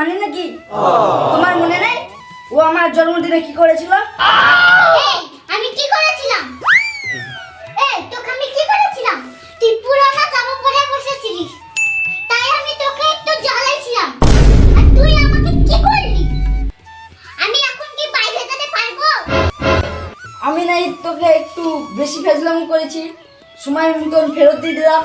মানি নাকি? তোমার মনে নেই? ও আমার জন্মদিনে কি করেছিল? আমি কি করেছিলাম? এই তোকে আমি কি করেছিলাম? তুই পুরোনো জামা পরে বসেছিলিস। তাই আমি তোকে একটু জ্বালাইছিলাম। আর তুই আমাকে কি করলি? আমি এখন কি বাইরে যেতে পারব? আমি নাই তোকে একটু বেশি ফেজলাম করেছি। সময় মতন ফেরত দিয়ে দিলাম।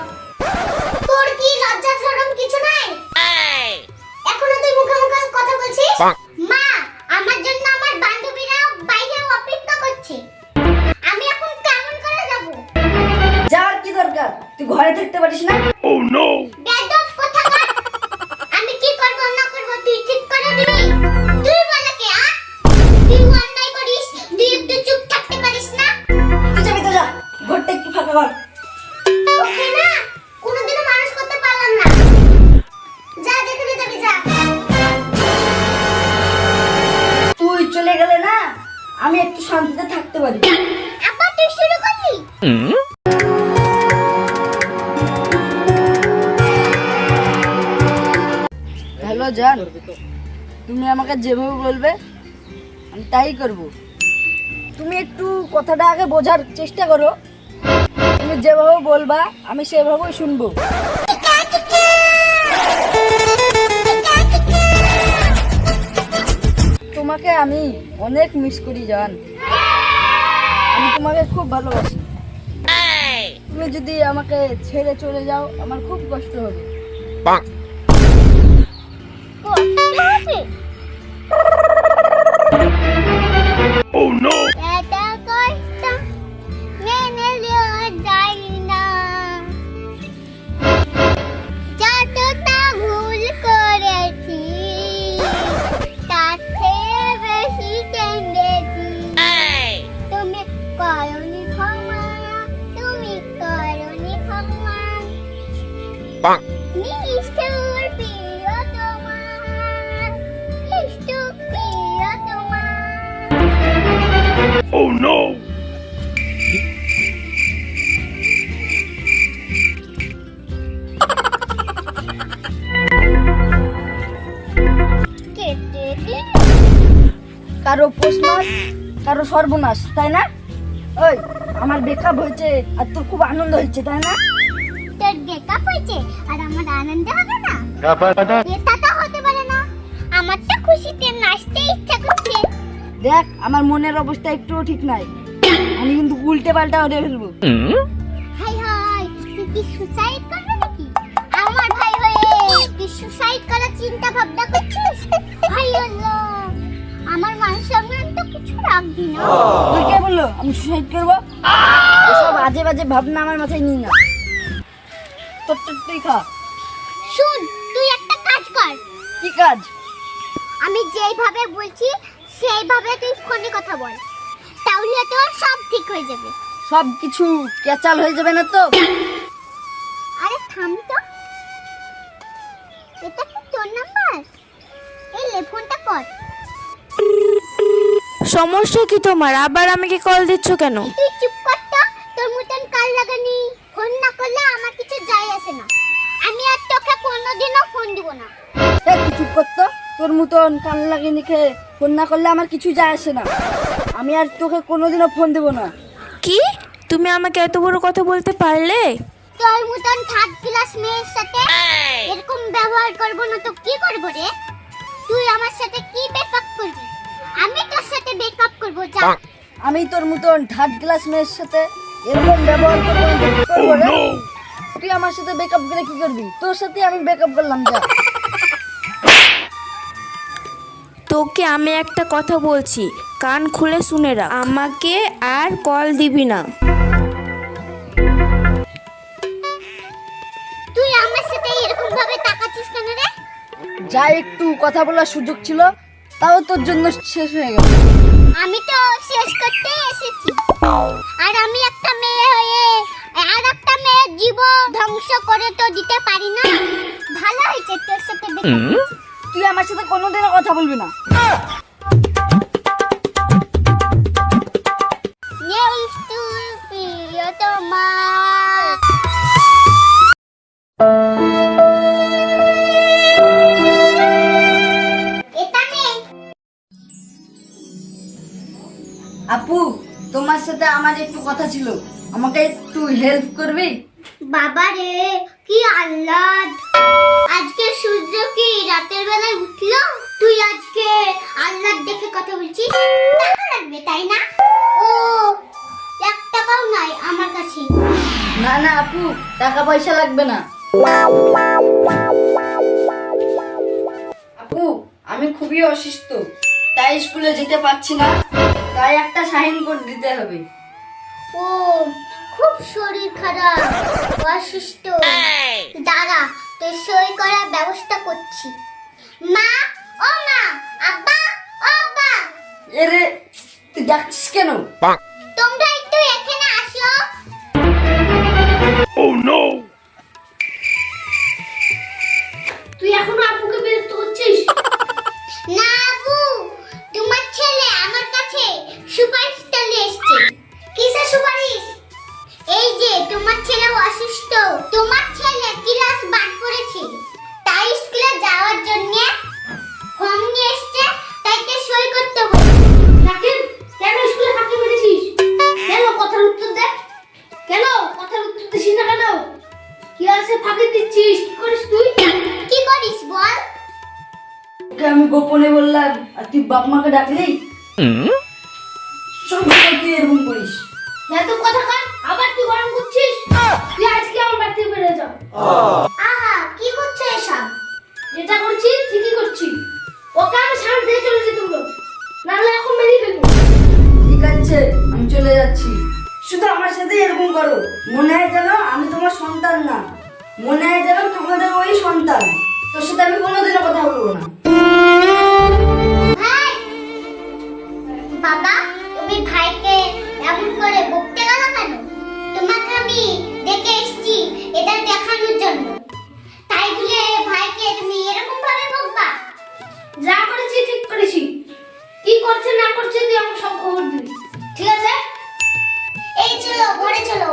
তুই ঘরে থাকতে পারিস না? Oh no! বেদব কথা আমি কি করব না করব তুই ঠিক করে দিবি। তুই বলে কে আ? তুই অন্যায় করিস তুই একটু চুপ থাকতে পারিস না? তুই যাবি তো যা ঘরটা একটু ফাঁকা কর। ওকে না কোনোদিনও মানুষ করতে পারলাম না। যা যেখানে যাবি যা। তুই চলে গেলে না আমি একটু শান্তিতে থাকতে পারি। আবার তুই শুরু করলি? তুমি আমাকে যেভাবে বলবে, আমি তাই করব। তুমি একটু কথাটা আগে বোঝার চেষ্টা করো। তুমি যেভাবে বলবা, আমি সেভাবেই শুনব। তোমাকে আমি অনেক মিস করি, জান। আমি তোমাকে খুব ভালোবাসি। তুমি যদি আমাকে ছেড়ে চলে যাও, আমার খুব কষ্ট হবে। Bonk! কষ্ট Oh no! এটা কষ্ট মেনে নেওয়া যায় না। যতটা ভুল করেছি তার চেয়ে বেশি কেঁদেছি। তুমি করনি ক্ষমা তুমি করনি ক্ষমা। কারও পৌষ মাস কারও সর্বনাশ তাই না? ওই আমার বেকআপ হয়েছে আর তোর খুব আনন্দ হয়েছে তাই না? তোর ব্রেকআপ হয়েছে আর আমার আনন্দ হবে না? এটা তো হতে পারে না। আমার তো খুশিতে নাচতে ইচ্ছা করছে। দেখ আমার মনের অবস্থা একটুও ঠিক নাই। আমি কিন্তু উল্টে পাল্টা ওরে ফেলব। হাই হাই তুই কি সুসাইড করবে নাকি? আমার ভাই হয়ে তুই সুসাইড করার চিন্তা ভাবনা করছিস? হাই আল্লাহ। আমার মান সম্মান তো কিছু রাখবি না। তুই কে বলল? আমি সুসাইড করব? এসব আজে বাজে ভাবনা আমার মাথায় নিই না। তোর তোর তুই খা। শুন তুই একটা কাজ কর। কি কাজ? আমি যেইভাবে বলছি সেইভাবে তুই ফোনে কথা বল। তাহলে তোর সব ঠিক হয়ে যাবে। সব কিছু ক্যাচাল হয়ে যাবে না তো? আরে থাম তো। এটা কি তোর নাম্বার এই লে ফোনটা কর। সমস্যা কি তোমার আবার আমাকে কল দিচ্ছ কেন? তুই চুপ কর তো তোর মতন কাল লাগানি ফোন না করলে আমার কিছু যায় আসে না। আমি আর তোকে কোনোদিনও ফোন দিব না। এই তুই চুপ করতো তোর তোর মতন কান লাগিয়ে নিখে ফোন না করলে আমার কিছু যায় আসে না। আমি আর তোকে কোনোদিনও ফোন দেবো না। কি? তুমি আমাকে এত বড় কথা বলতে পারলে? তোর মতন থার্ড ক্লাস মেয়ের সাথে এরকম ব্যবহার করব না তো কি করব রে? তুই আমার সাথে কি ব্রেকআপ করবি? আমি তোর সাথে ব্রেকআপ করব যা। আমি তোর মতন থার্ড ক্লাস মেয়ের সাথে এরকম ব্যবহার করব না oh রে? তুই আমার সাথে ব্রেকআপ করে কি করবি? তোর সাথে আমি ব্রেকআপ করলাম যা। তোকে আমি একটা কথা বলছি কান খুলে শুনে রাখ। আমাকে আর কল দিবি না। তুই আমার সাথে এরকম ভাবে তাকাচ্ছিস কেন রে? যা একটু কথা বলার সুযোগ ছিল। তাও তোর জন্য শেষ হয়ে গেল। আমি তো শেষ করতে এসেছি। আর আমি একটা মেয়ে হয়ে আর একটা মেয়ে জীব ধ্বংস করে তো দিতে পারি না। ভালো হয়েছে তোর সাথে তুই আমার সাথে কোনোদিন কথা বলবি না। সাথে আমার একটু কথা ছিল। আমাকে একটু হেল্প করবি? বাবা রে কি আহ্লাদ। আজকে সূর্য কি রাতের বেলায় উঠল? তুই আজকে আহ্লাদ দেখে কথা বলছিস? টাকা লাগবে তাই না? ও এক টাকাও নাই আমার কাছে। না না আপু টাকা পয়সা লাগবে না। আপু আমি খুবই অসুস্থ তাই স্কুলে যেতে পারছি না। তাই একটা সাইন কোড দিতে হবে। ও খুব শরীর খারাপ। অসুস্থ। দাঁড়া তোর সই করার ব্যবস্থা করছি। মা ও মা আব্বা ও আব্বা। এরে তুই ডাকছিস কেন? গোপনে বললাম আর তুই বাপ মাকে ডাকলি? সব তুই এরকম করিস। এত কথা কান আবার তুই গরম করছিস? তুই আজকে আমার বাড়ি থেকে বেরিয়ে যা। করছে না করছে তুই আমাকে সব খবর দিবি। ঠিক আছে? এই চলো ঘরে চলো।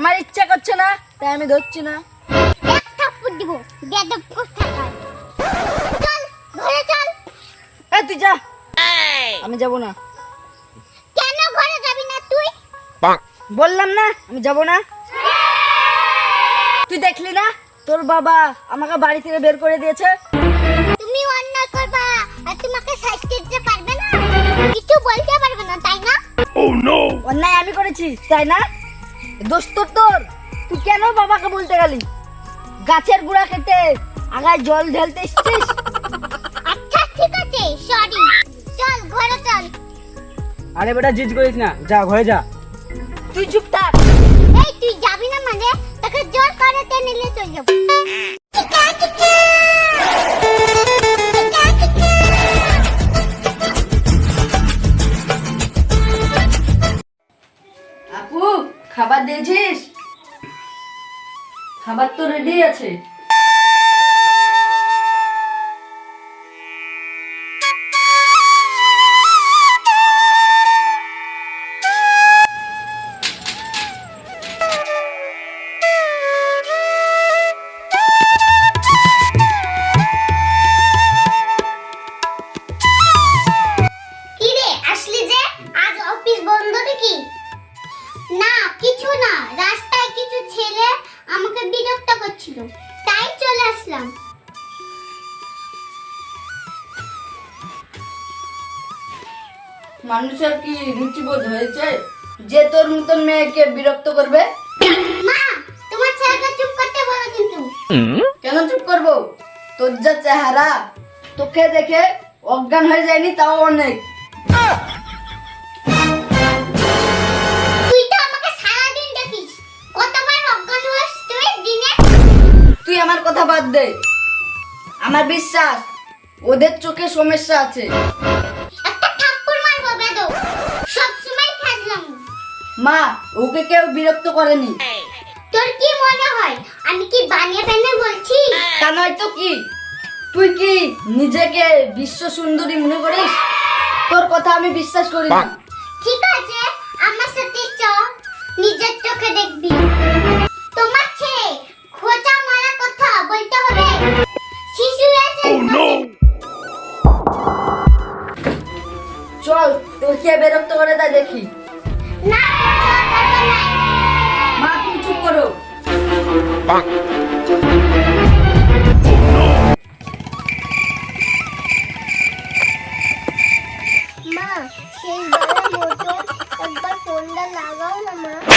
আমার ইচ্ছা করছে না তাই আমি ধরছি না। এক থাপ্পড় দিব বেদব চল ঘরে চল। এ তুই যা। আমি যাব না। কেন ঘরে যাবি না তুই? বললাম না আমি যাব না। তুই দেখলি না তোর বাবা আমাকে বাড়ি থেকে বের করে দিয়েছে? তুমি অন্যায় করবা আর তোমাকে শাস্তি দিতে পারবে না? কিছু বলতে পারবে না তাই না? Oh no, অন্যায় আমি করেছি তাই না? দোষ তোর তোর। তুই কেন বাবাকে বলতে গেলি? গাছের গুড়া খেতে আগায় জল ঢেলতে এসছিস? আচ্ছা ঠিক আছে সরি চল ঘরে চল। আরে বেটা জিদ করিস না। যা ঘরে যা। তুই চুপ থাক। এই তুই যাবি না মানে? তোকে জোর করে টেনে নিয়ে চলে যাব। খাবার তো রেডি আছে। করছিল তাই চলে আসলাম। মানুষের কি রুচিবোধ হয়েছে? যে তোর মতন মেয়েকে বিরক্ত করবে? মা তোমার ছেলেকে চুপ করতে বলো কিন্তু। কেন চুপ করব? তোর যা চেহারা তোকে দেখে অজ্ঞান হয়ে যায়নি তাও অনেক। তুই আমার কথা বাদ দে। আমার বিশ্বাস ওদের চোখে সমস্যা আছে। মা ওকে কেউ বিরক্ত করেনি। তোর কি মনে হয়? আমি কি বানিয়ে বানিয়ে বলছি? তা নয় তো কি? তুই কি নিজেকে বিশ্ব সুন্দরী মনে করিস? তোর কথা আমি বিশ্বাস করি না। ঠিক আছে আমার সাথে চ নিজের চোখে দেখবি। তোমার বলতে হবে। শিশু oh, চল তোকে বিরক্ত করে দা দেখি। না মা তুমি করো। মা সেই ফোনটা লাগাও না মা।